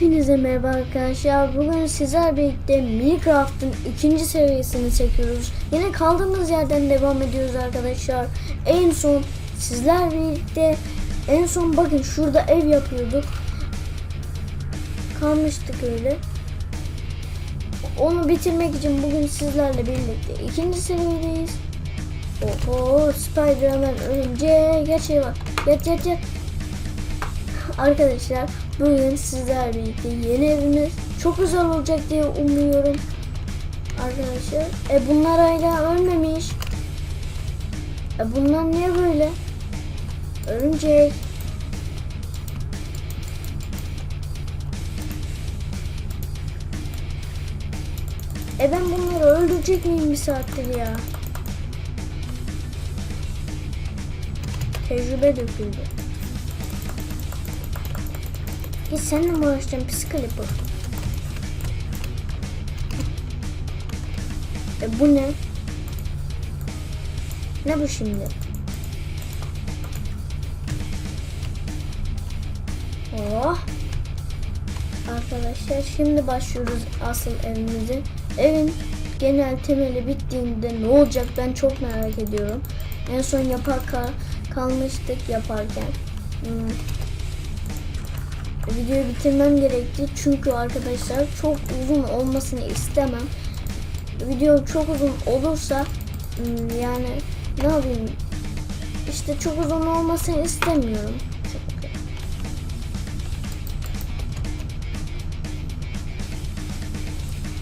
Hepinize merhaba arkadaşlar. Bugün sizler birlikte Minecraft'ın ikinci seviyesini çekiyoruz. Yine kaldığımız yerden devam ediyoruz arkadaşlar. En son sizler birlikte en son bakın şurada ev yapıyorduk. Kalmıştık öyle. Onu bitirmek için bugün sizlerle birlikte ikinci seviyedeyiz. Oho Spider-Man var. Geç geç geç. Arkadaşlar bugün sizlerle birlikte yeni evimiz çok güzel olacak diye umuyorum. Arkadaşlar e bunlar hala ölmemiş. E bunlar niye böyle? Örümcek. E ben bunları öldürecek miyim bir saattir ya? Tecrübe döküldü. Git seninle mi uğraşacağım psikolojik E bu ne? Ne bu şimdi? Oh. Arkadaşlar şimdi başlıyoruz asıl evimize. Evin genel temeli bittiğinde ne olacak ben çok merak ediyorum. En son yapar kal- kalmıştık yaparken. Hmm. Videoyu bitirmem gerekti çünkü arkadaşlar çok uzun olmasını istemem. Video çok uzun olursa hmm, yani ne yapayım işte çok uzun olmasını istemiyorum. Çünkü.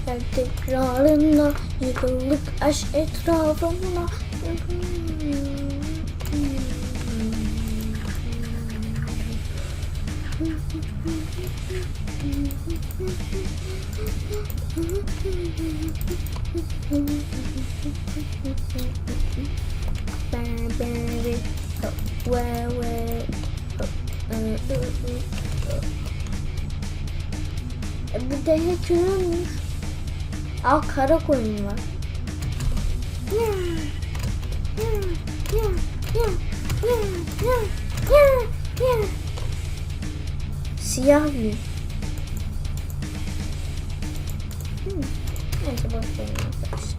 Her tekrarında yıkıldık aşk etrafında. E bu dehe kürünmüş. Al kara koyun var. Siyah bir. Neyse boş verin arkadaşlar.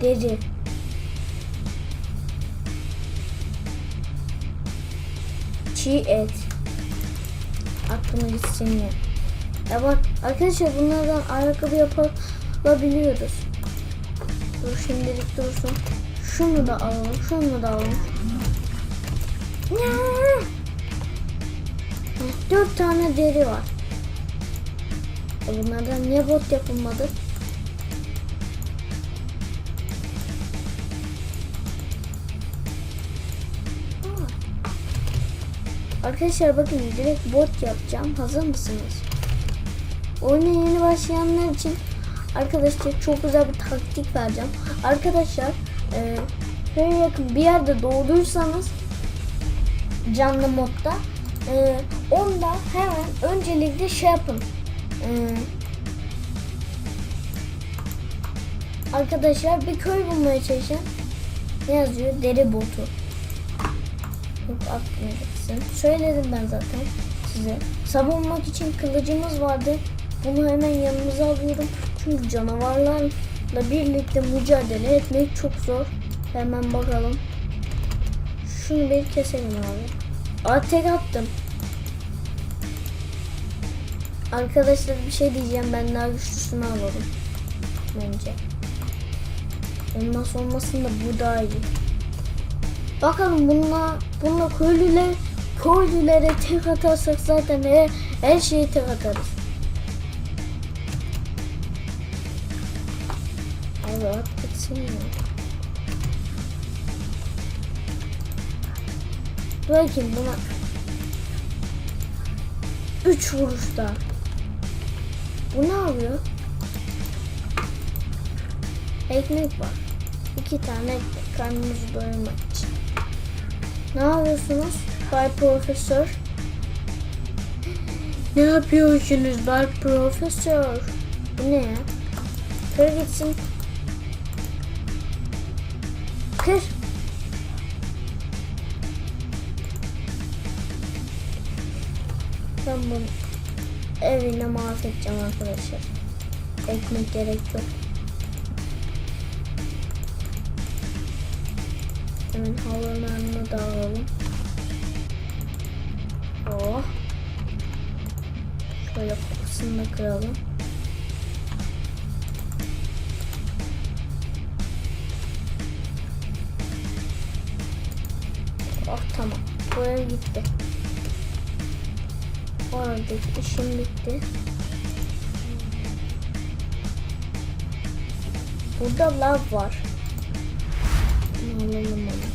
Deri. Çiğ et. Aklıma gitsin ya. Ya bak arkadaşlar bunlardan ayakkabı yapabiliyoruz. Dur şimdilik dursun. Şunu da alalım, şunu da alalım. Dört tane deri var. E bunlardan niye bot yapılmadı? Arkadaşlar bakın direkt bot yapacağım. Hazır mısınız? Oyuna yeni başlayanlar için arkadaşlar çok güzel bir taktik vereceğim. Arkadaşlar e, köye yakın bir yerde doğduysanız canlı modda e, onda hemen öncelikle şey yapın. E, arkadaşlar bir köy bulmaya çalışın. Ne yazıyor? Deri botu. Yok gitsin. Söyledim ben zaten size. Savunmak için kılıcımız vardı. Bunu hemen yanımıza alıyorum. Çünkü canavarlarla birlikte mücadele etmek çok zor. Hemen bakalım. Şunu bir keselim abi. Aa tek attım. Arkadaşlar bir şey diyeceğim. Ben daha güçlüsünü alalım. Bence. Olmaz olmasın da bu daha iyi. Bakalım bununla, bununla köylüler, köylülere tek atarsak zaten her, her şeyi tek atarız. Evet, bitsin ya. Bakayım buna. Üç vuruşta. Bu ne yapıyor? Ekmek var. İki tane ekmek karnımızı doyurmak için. Ne yapıyorsunuz? Bay Profesör. Ne yapıyorsunuz Bay Profesör? Bu ne ya? Köye gitsin. Bunu evine mahvedeceğim arkadaşlar. Ekmek gerek yok. Hemen havalarını da alalım. Oh. Şöyle kapısını da kıralım. Oh tamam. Bu ev Oradaki işim bitti. Burada lav var. Alalım onu.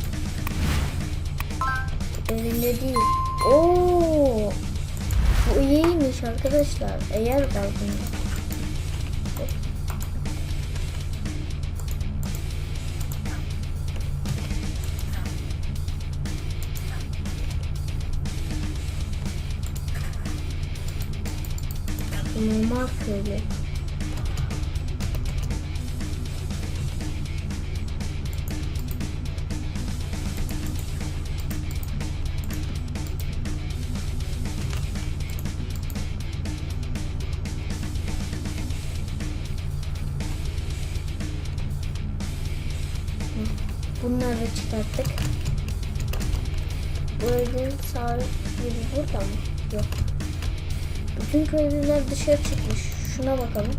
Elinde değil. Oo. Bu iyiymiş arkadaşlar. Eğer var bunda. Normal köylü. Bütün köylüler dışarı çıkmış. Şuna bakalım.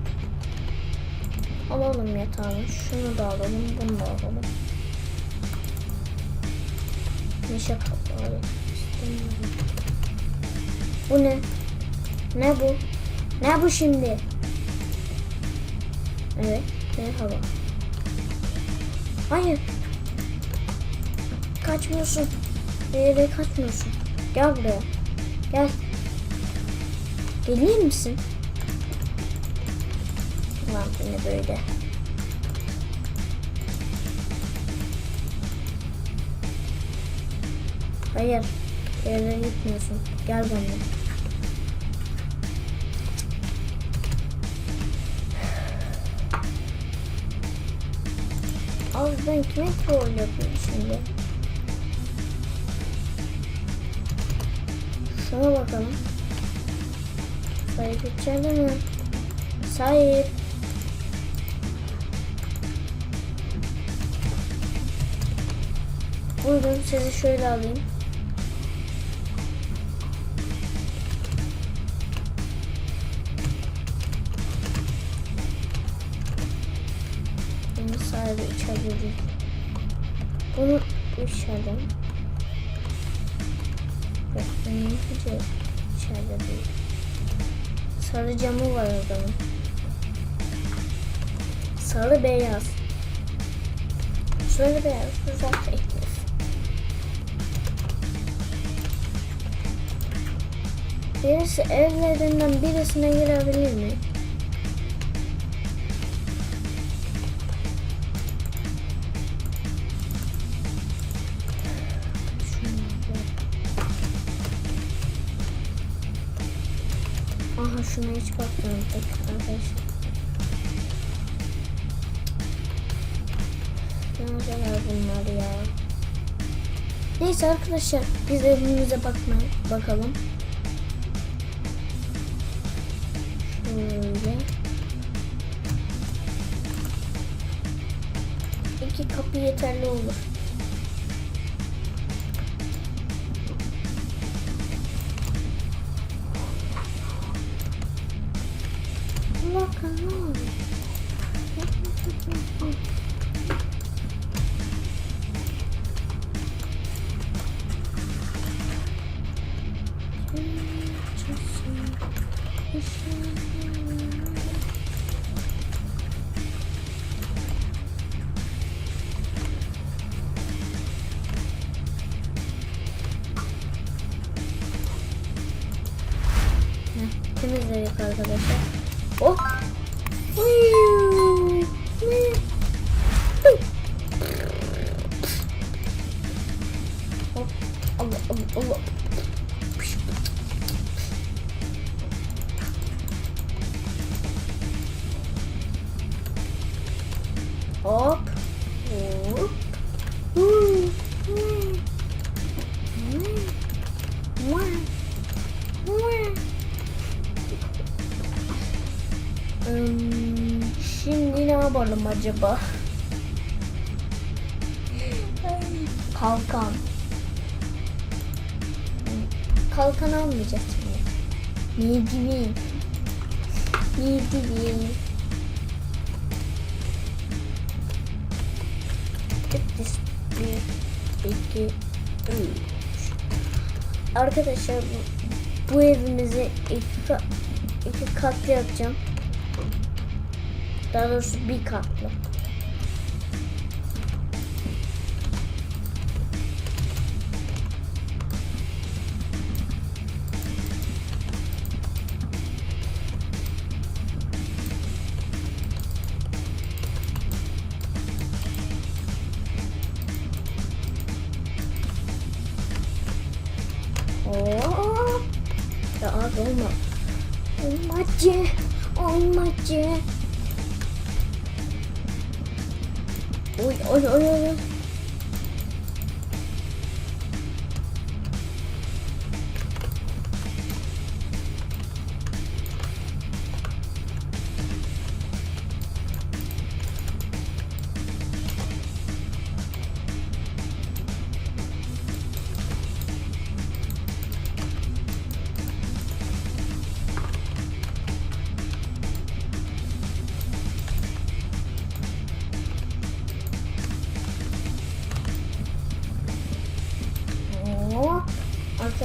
Alalım yatağını. Şunu da alalım. Bunu da alalım. Kapları. İstemiyorum. Bu ne? Ne bu? Ne bu şimdi? Evet. Merhaba. Hayır. Kaçmıyorsun. Bir kaçmıyorsun. Gel buraya. Gel. Gelir misin? Lan yine böyle. Hayır. bir Yere gitmiyorsun. Gel benimle. Abi ben kime troll yapıyorum şimdi? Şuna bakalım. Sahip içeride mi? Sahip. Buyurun sizi şöyle alayım. Bunun sahibi içeride. Bunu içeride mi? Yok hiç içeride değil. Sarı camı var adamın. Sarı beyaz. Sarı beyaz güzel teklif. Birisi evlerinden birisine girebilir mi? Şuna hiç bakmadık arkadaşlar. Neredeler bunlar ya? Neyse arkadaşlar biz evimize bakmaya bakalım. Şöyle. İki kapı yeterli olur. Bakalım. Temizledik arkadaşlar. Oh! Whee! Acaba? Kalkan. Kalkan almayacağız şimdi. Merdiven. Merdiven. Tıpkı bir, iki, üç. Arkadaşlar bu, bu evimizi iki, iki katlı yapacağım. Daha doğrusu bir katlı.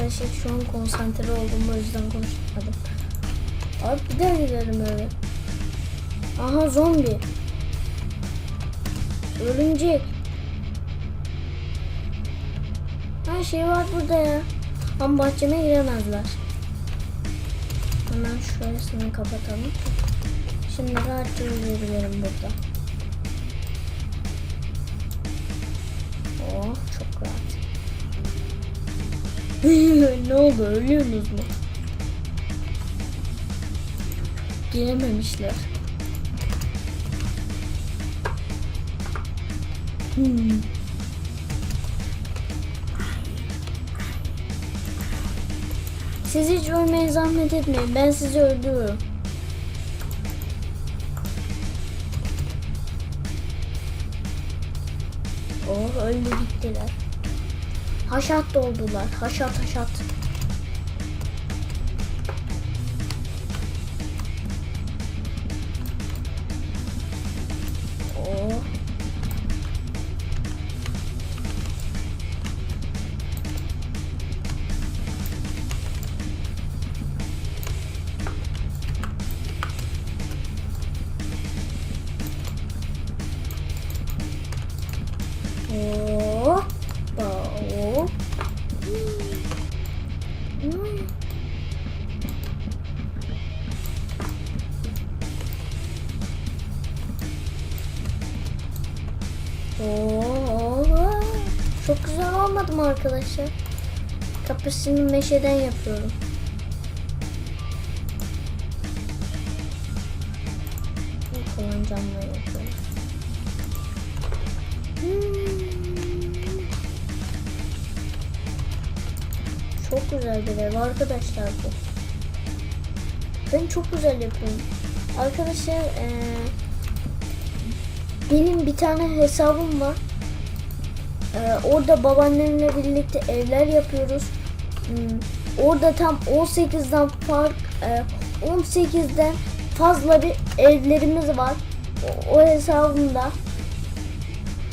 Arkadaşlar şu an konsantre oldum o yüzden konuşmadım. Abi bir daha gidelim öyle. Aha zombi. Örümcek. Her şey var burada ya. Ama bahçeme giremezler. Hemen şurasını kapatalım. Şimdi rahatça yürüyebilirim burada. Oh çok rahat. Ne oldu ölüyorsunuz mu? Girememişler. Hmm. Siz hiç ölmeye zahmet etmeyin. Ben sizi öldürürüm. Oh öldü gittiler. Haşat doldular. Haşat haşat. Arkadaşlar? Kapısını meşeden yapıyorum. Kalan camla yapıyorum. Hmm. Çok güzel bir ev arkadaşlar bu. Ben çok güzel yapıyorum. Arkadaşlar eee, benim bir tane hesabım var. Eee, orada babaannemle birlikte evler yapıyoruz. Hmm, orada tam 18'den fark eee, 18'den fazla bir evlerimiz var. O, o hesabımda.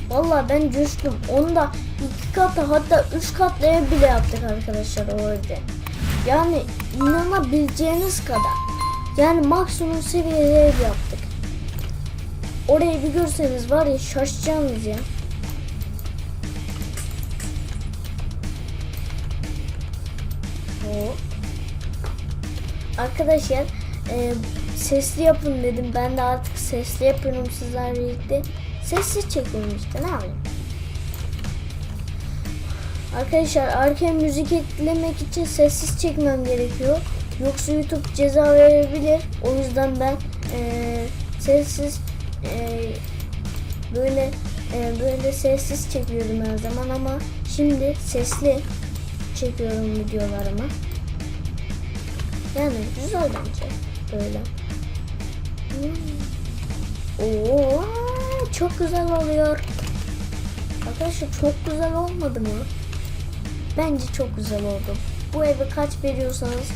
Vallahi ben coştum. Onu da iki katlı hatta üç katlı ev bile yaptık arkadaşlar o evde. Yani inanabileceğiniz kadar. Yani maksimum seviyede ev yaptık. Orayı bir görseniz var ya şaşacaksınız ya. Hop. Arkadaşlar e, sesli yapın dedim. Ben de artık sesli yapıyorum sizlerle birlikte. Sessiz çekiyorum işte ne yapayım. Arkadaşlar arkaya müzik eklemek için sessiz çekmem gerekiyor. Yoksa YouTube ceza verebilir. O yüzden ben e, sessiz e, böyle e, böyle sessiz çekiyordum her zaman ama şimdi sesli çekiyorum videolarıma. Yani güzel bence böyle. Oo, çok güzel oluyor. Arkadaşlar çok güzel olmadı mı? Bence çok güzel oldu. Bu eve kaç veriyorsanız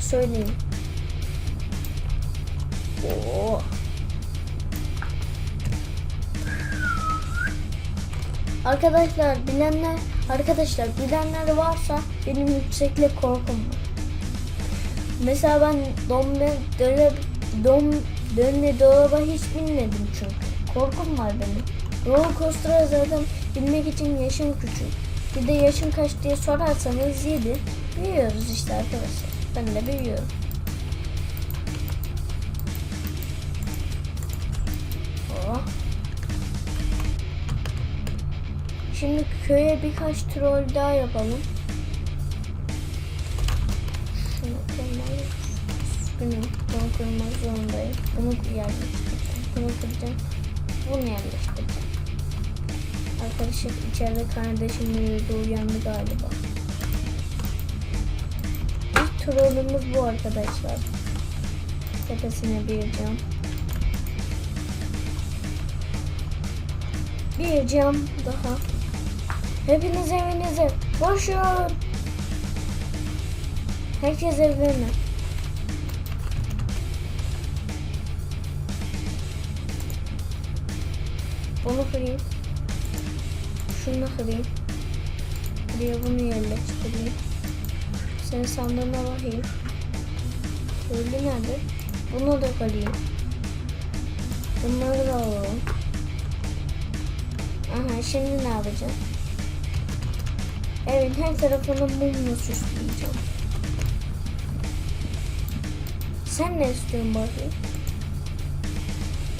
söyleyin. Oo. Arkadaşlar bilenler arkadaşlar bilenler varsa benim yükseklik korkum var. Mesela ben dombe döne dom dönme dolaba hiç binmedim çünkü. Korkum var benim. Roller coaster'a zaten binmek için yaşım küçük. Bir de yaşım kaç diye sorarsanız 7. Büyüyoruz işte arkadaşlar. Ben de büyüyorum. Oh. Şimdi köye birkaç troll daha yapalım. Şunu kırmalıyım. Üzgünüm. Bunu kırmak zorundayım. Bunu yerleştireceğim. Bunu kıracağım. Bunu yerleştireceğim. Arkadaşlar içeride kardeşim uyudu uyandı galiba. İlk trollümüz bu arkadaşlar. Tepesine bir cam. Bir cam daha. Hepiniz evinize koşun. Herkes evlerine. Bunu kırayım. Şunu kırayım. Buraya bunu yerleştireyim. Senin sandığına bakayım. Öyle nerede? Bunu da kırayım. Bunları da alalım. Aha şimdi ne yapacağım? Evet her tarafını mumla süsleyeceğim. Sen ne istiyorsun bakayım?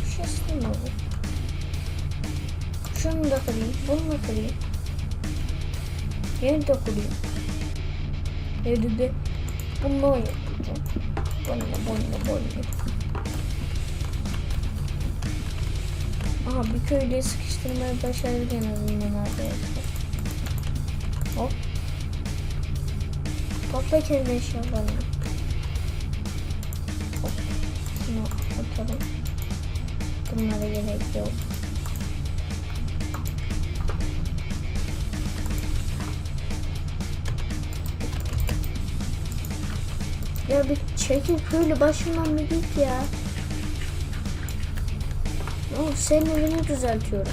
Bir şey istemiyorum. Şunu da kırayım, bunu da kırayım. Yeni de kırayım. Evde de bunu yapacağım. Bunu da, bunu da, bunu da. Aha bir köyde sıkıştırmayı başardık en azından arkadaşlar. Hop. Topla kendi eşyalarını. Hop. Şunu atalım. Bunlara gerek yok. Ya bir çekil şöyle başımdan bir git ya. Oh, senin evini düzeltiyorum.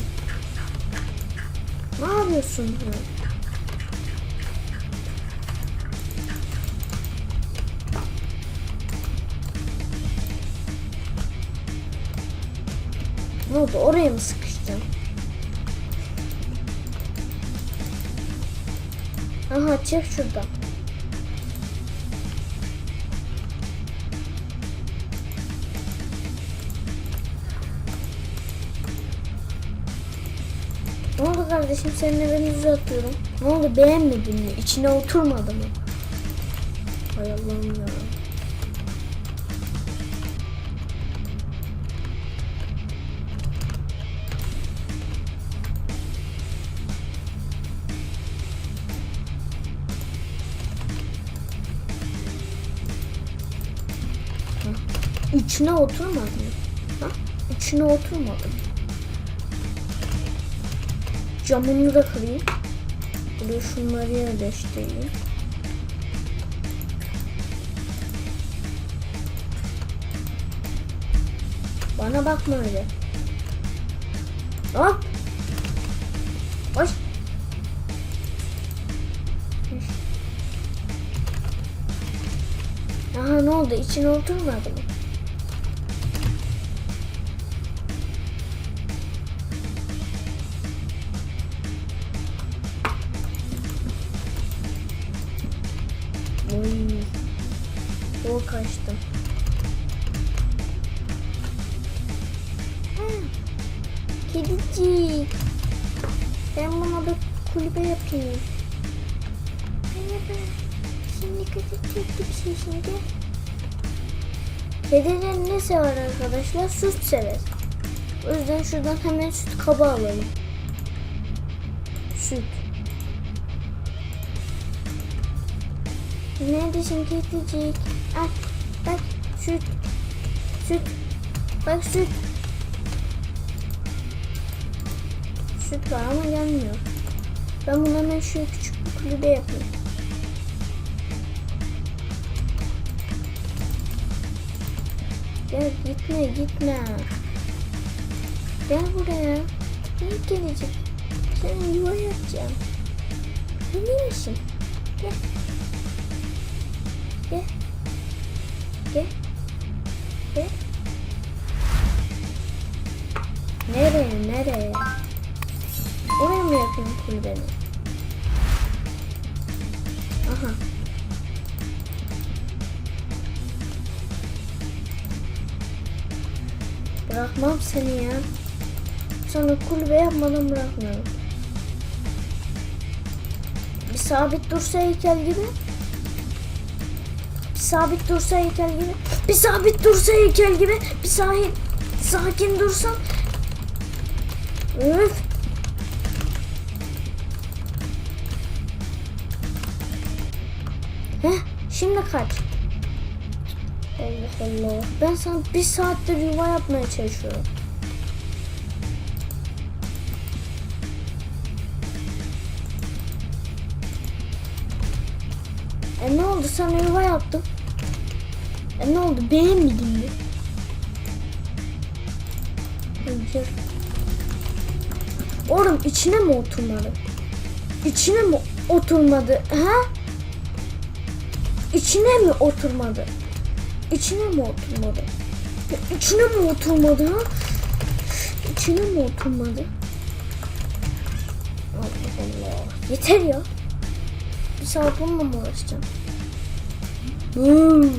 Ne yapıyorsun? ya? Ne oldu? Oraya mı sıkıştın? Aha çek şuradan. Ne oldu kardeşim senin evini düzeltiyorum. Ne oldu beğenmedin mi? İçine oturmadı mı? Hay Allah'ım ya. Hı. İçine oturmadı mı? Ha? İçine oturmadı mı? Camını da kırayım. Buraya şunları yerleştireyim. Bana bakma öyle. Hop. Hoş. Aha ne oldu? İçine oturmadı mı? Kaçtım. Kedicik. Ben buna bir kulübe yapayım. Merhaba. Şimdi kedicik bir şey şimdi. Kedilerin ne sever arkadaşlar? Süt sever. O yüzden şuradan hemen süt kabı alalım. Süt. Neredesin kedicik? Al bak süt. Süt. Bak süt. Süt var ama gelmiyor. Ben bunu hemen şu küçük bir kulübe yapayım. Gel gitme gitme. Gel buraya. Ne gelecek? Senin yuva yapacağım. Emin misin? Gel. Yapayım kulübeni? Aha. Bırakmam seni ya. Sana kulübe yapmadan bırakmıyorum. Bir sabit dursa heykel gibi. Bir sabit dursa heykel gibi. Bir sabit dursa heykel gibi. Bir sahi, sakin dursan. Öf. Şimdi kaç. Allah Allah. Ben sana bir saattir yuva yapmaya çalışıyorum. E ne oldu sana yuva yaptım. E ne oldu beğenmedin mi? Hayır. Oğlum içine mi oturmadı? İçine mi oturmadı? Ha? İçine mi oturmadı? İçine mi oturmadı? İçine mi oturmadı ha? İçine mi oturmadı? Allah Allah. Yeter ya. Bir saat bununla mı uğraşacağım? Hmm.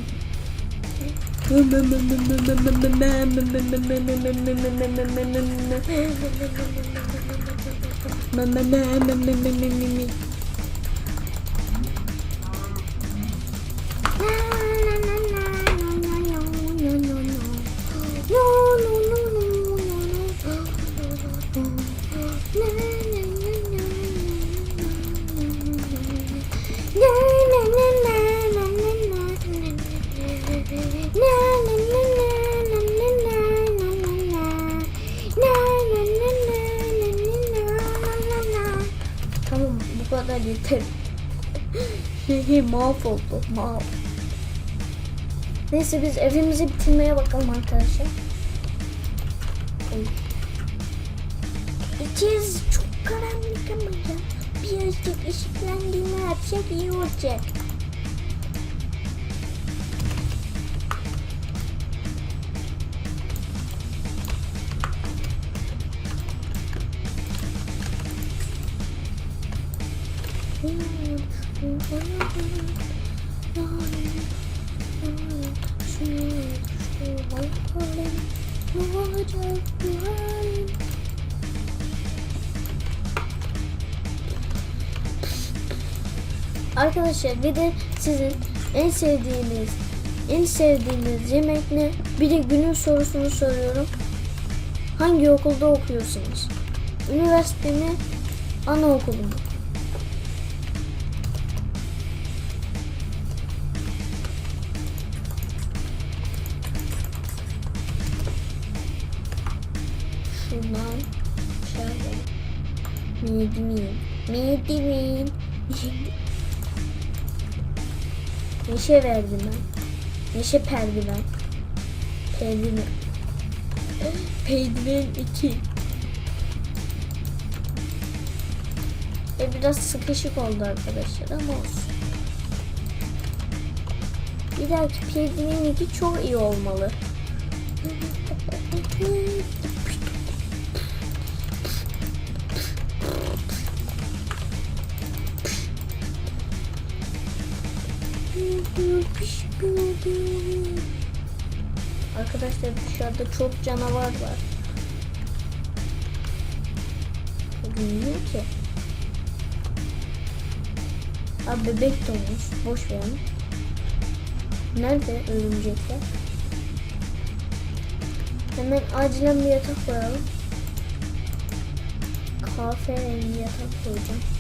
Bu kadar yeter. Hehe mahvoldu mahv. Neyse biz evimizi bitirmeye bakalım arkadaşlar. İçeriz çok karanlık ama ya. Birazcık ışıklandığını yapsak iyi olacak. Arkadaşlar bir de sizin en sevdiğiniz en sevdiğiniz yemek ne? Bir de günün sorusunu soruyorum. Hangi okulda okuyorsunuz? Üniversite mi? Anaokulu mu? Şuradan şöyle. Midmin. Midmin. Neşe verdim ben. Neşe perdiven. Perdiven. Perdiven 2. E biraz sıkışık oldu arkadaşlar ama olsun. Bir dahaki perdiven 2 çok iyi olmalı. Arkadaşlar dışarıda çok canavar var. Bilmiyor ki. Abi bebek donmuş. Boş verin. Nerede örümcekler? Hemen acilen bir yatak koyalım. Kahverengi yatak koyacağım.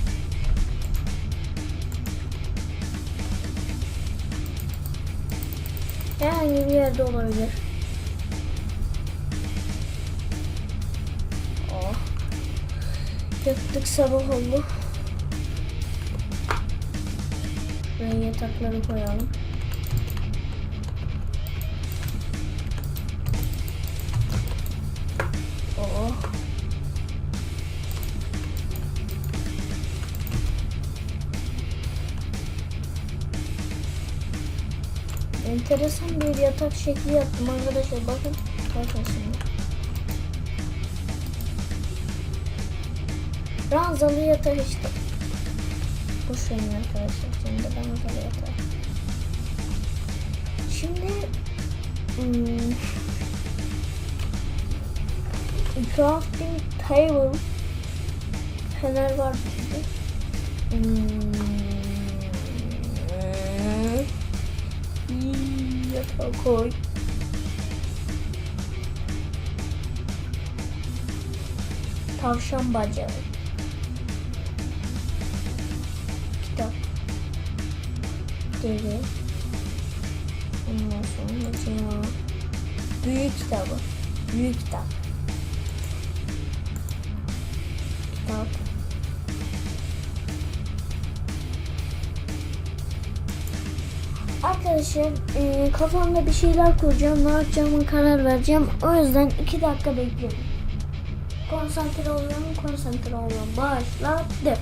Herhangi bir yerde olabilir. Oh. Yattık sabah oldu. Şuraya yatakları koyalım. Enteresan bir yatak şekli yaptım arkadaşlar. Bakın. Bakın şimdi. Ranzalı yatak işte. Boş verin arkadaşlar. Şimdi ranzalı yatak. Şimdi hmm, crafting table fener var. Hmm, koy. Tavşan bacağı. Kitap. Deri. Ondan sonra mesela büyük kitabı. Büyük kitap. Kitap. Arkadaşlar e, kafamda bir şeyler kuracağım. Ne yapacağımı karar vereceğim. O yüzden iki dakika bekleyin. Konsantre oluyorum, konsantre oluyorum. Başladı.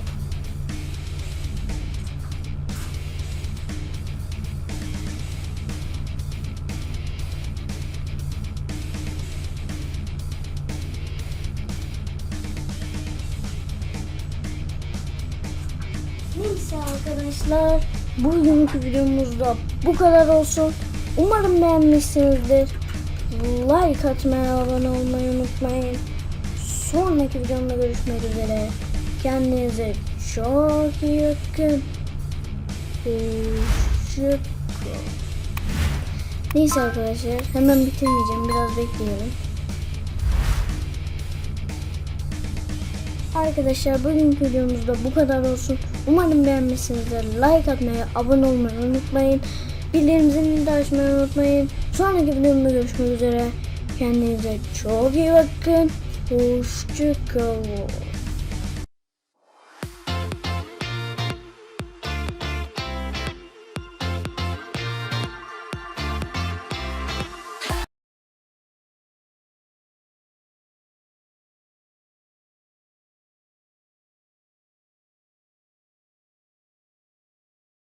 Neyse arkadaşlar bugünkü videomuzda bu kadar olsun. Umarım beğenmişsinizdir. Like atmayı, abone olmayı unutmayın. Sonraki videomda görüşmek üzere. Kendinize çok iyi bakın. Neyse arkadaşlar hemen bitirmeyeceğim. Biraz bekleyelim. Arkadaşlar bugünkü videomuzda bu kadar olsun. Umarım beğenmişsinizdir. Like atmayı, abone olmayı unutmayın. Bildirimlerinizi de açmayı unutmayın. Sonraki videomda görüşmek üzere. Kendinize çok iyi bakın. Hoşçakalın.